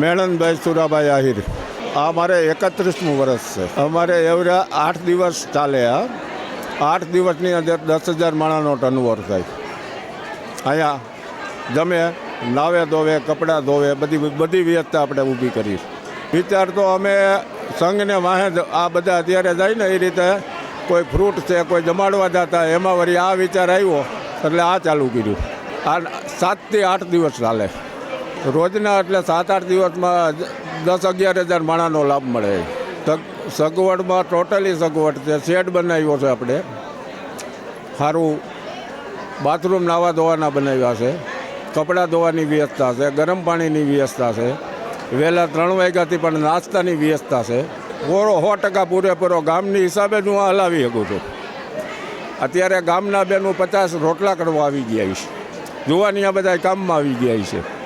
મેણનભાઈ સુરાભાઈ આહિર. આ મારે એકત્રીસમું વર્ષ છે. અમારે એવરા આઠ દિવસ ચાલે આ આઠ દિવસની અંદર દસ હજાર માણાનો ટર્નઓવર થાય. અહીંયા જમે, નાવે ધોવે, કપડાં ધોવે, બધી બધી વ્યવસ્થા આપણે ઊભી કરી. વિચાર તો અમે સંઘને વાહે આ બધા અત્યારે જાય ને એ રીતે કોઈ ફ્રૂટ છે, કોઈ જમાડવા જતા, એમાં વળી આ વિચાર આવ્યો, એટલે આ ચાલુ કર્યું. આ સાતથી આઠ દિવસ ચાલે. રોજના એટલે સાત, આઠ દિવસમાં દસ, અગિયાર હજાર માણાનો લાભ મળે. સગ- સગવડમાં ટોટલી સગવડ છે. શેડ બનાવ્યો છે આપણે. સારું બાથરૂમ નાવા ધોવાના બનાવ્યા છે. કપડાં ધોવાની વ્યવસ્થા છે. ગરમ પાણીની વ્યવસ્થા છે. વહેલા ત્રણ વાગ્યાથી પણ નાસ્તાની વ્યવસ્થા છે. પૂરો સો ટકા પૂરેપૂરો ગામની હિસાબે જ હું હલાવી શકું છું. અત્યારે ગામના બેનું પચાસ રોટલા કરવા આવી ગયા છે. જોવાની આ બધા કામમાં આવી ગયા છે.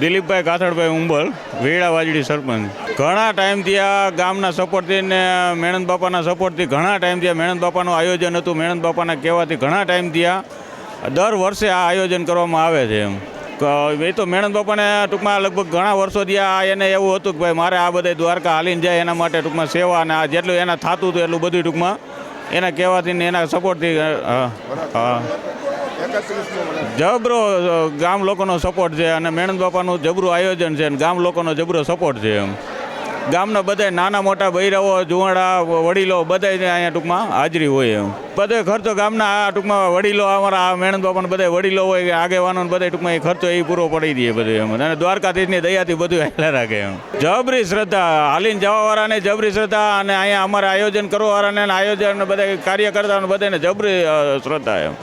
દિલીપભાઈ કાથડભાઈ ઉંબલ, વેડા વાજડી સરપંચ. ઘણા ટાઈમથી આ ગામના સપોર્ટથી ને મેણંદ બાપાના સપોર્ટથી ઘણા ટાઈમથી આ મેણંદ બાપાનું આયોજન હતું. મેણંદ બાપાના કહેવાથી ઘણા ટાઈમથી આ દર વર્ષે આ આયોજન કરવામાં આવે છે એમ. એ તો મેણંદ બાપાને ટૂંકમાં લગભગ ઘણા વર્ષોથી આ એને એવું હતું કે ભાઈ મારે આ બધા દ્વારકા હાલીને જાય, એના માટે ટૂંકમાં સેવા અને આ જેટલું એના થતું હતું એટલું બધું ટૂંકમાં એના કહેવાથી ને એના સપોર્ટથી હા હા. જબરો ગામ લોકોનો સપોર્ટ છે અને મેણંદ બાપાનું જબરું આયોજન છે અને ગામ લોકોનો જબરો સપોર્ટ છે એમ. ગામના બધા નાના મોટા બૈરાઓ, જુવાડા વડીલો બધા અહીંયા ટૂંકમાં હાજરી હોય એમ. બધો ખર્ચો ગામના આ ટૂંકમાં વડીલો, અમારા આ મેણંદ બાપાને બધા વડીલો હોય, કે આગેવાનો બધા ટૂંકમાં એ ખર્ચો એ પૂરો પડી દે બધું એમ. અને દ્વારકાધીશની દયાથી બધું હેલા રાખે એમ. જબરી શ્રદ્ધા, હાલીને જવાવાળાને જબરી શ્રદ્ધા અને અહીંયા અમારે આયોજન કરવાવાળાને આયોજન બધા કાર્ય કરતા બધાને જબરી શ્રદ્ધા એમ.